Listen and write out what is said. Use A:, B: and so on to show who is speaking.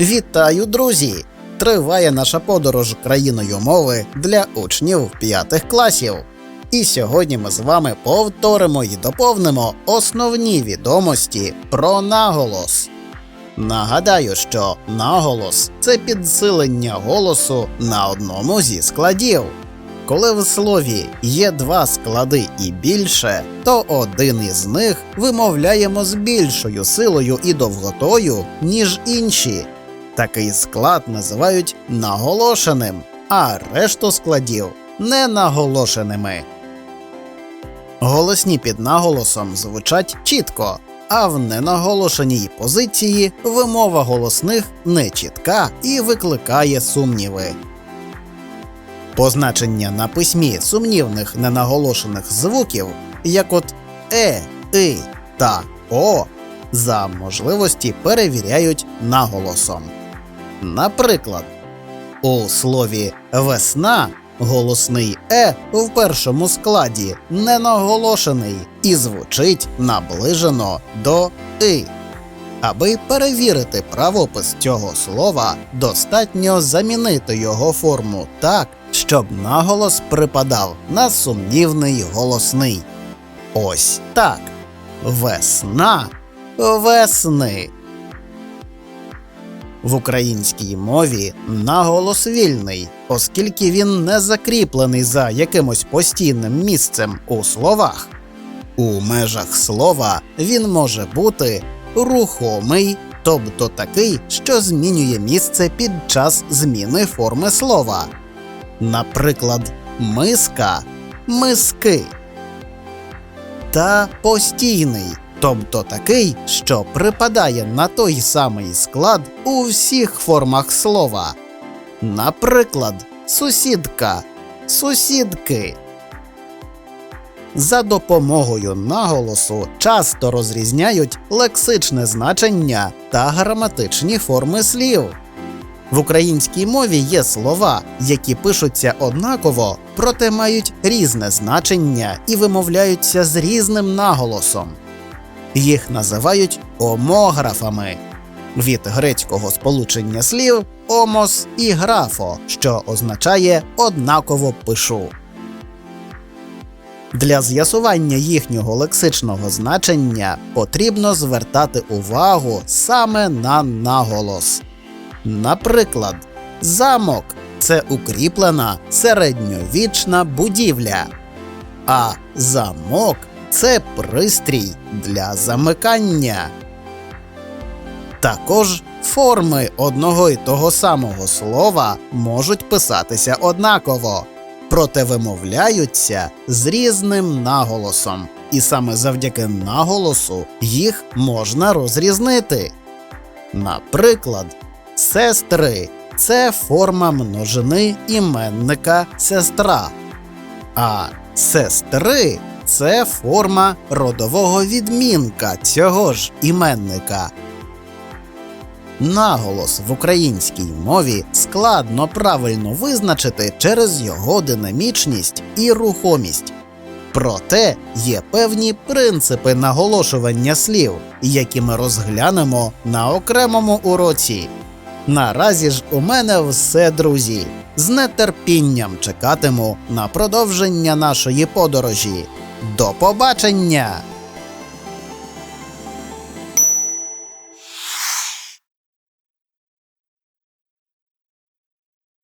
A: Вітаю, друзі! Триває наша подорож країною мови для учнів п'ятих класів. І сьогодні ми з вами повторимо і доповнимо основні відомості про наголос. Нагадаю, що наголос це підсилення голосу на одному зі складів. Коли в слові є два склади і більше, то один із них вимовляємо з більшою силою і довготою, ніж інші. Такий склад називають наголошеним, а решту складів ненаголошеними. Голосні під наголосом звучать чітко, а в ненаголошеній позиції вимова голосних нечітка і викликає сумніви. Позначення на письмі сумнівних ненаголошених звуків, як от е, и та о, за можливості перевіряють наголосом. Наприклад, у слові весна голосний е в першому складі не наголошений і звучить наближено до и. Аби перевірити правопис цього слова, достатньо замінити його форму так, щоб наголос припадав на сумнівний голосний. Ось так. Весна весни. В українській мові наголос вільний, оскільки він не закріплений за якимось постійним місцем у словах. У межах слова він може бути рухомий, тобто такий, що змінює місце під час зміни форми слова. Наприклад, миска миски. Та постійний, тобто такий, що припадає на той самий склад у всіх формах слова. Наприклад, сусідка, сусідки. За допомогою наголосу часто розрізняють лексичне значення та граматичні форми слів. В українській мові є слова, які пишуться однаково, проте мають різне значення і вимовляються з різним наголосом. Їх називають омографами від грецького сполучення слів омос і графо, що означає однаково пишу. Для з'ясування їхнього лексичного значення потрібно звертати увагу саме на наголос. Наприклад, замок це укріплена середньовічна будівля, а замок це пристрій для замикання. Також форми одного й того самого слова можуть писатися однаково, проте вимовляються з різним наголосом, і саме завдяки наголосу їх можна розрізнити. Наприклад, сестри це форма множини іменника сестра, а сестри це форма родового відмінка цього ж іменника. Наголос в українській мові складно правильно визначити через його динамічність і рухомість. Проте є певні принципи наголошування слів, які ми розглянемо на окремому уроці. Наразі ж у мене все, друзі. З нетерпінням чекатиму на продовження нашої подорожі. До побачення!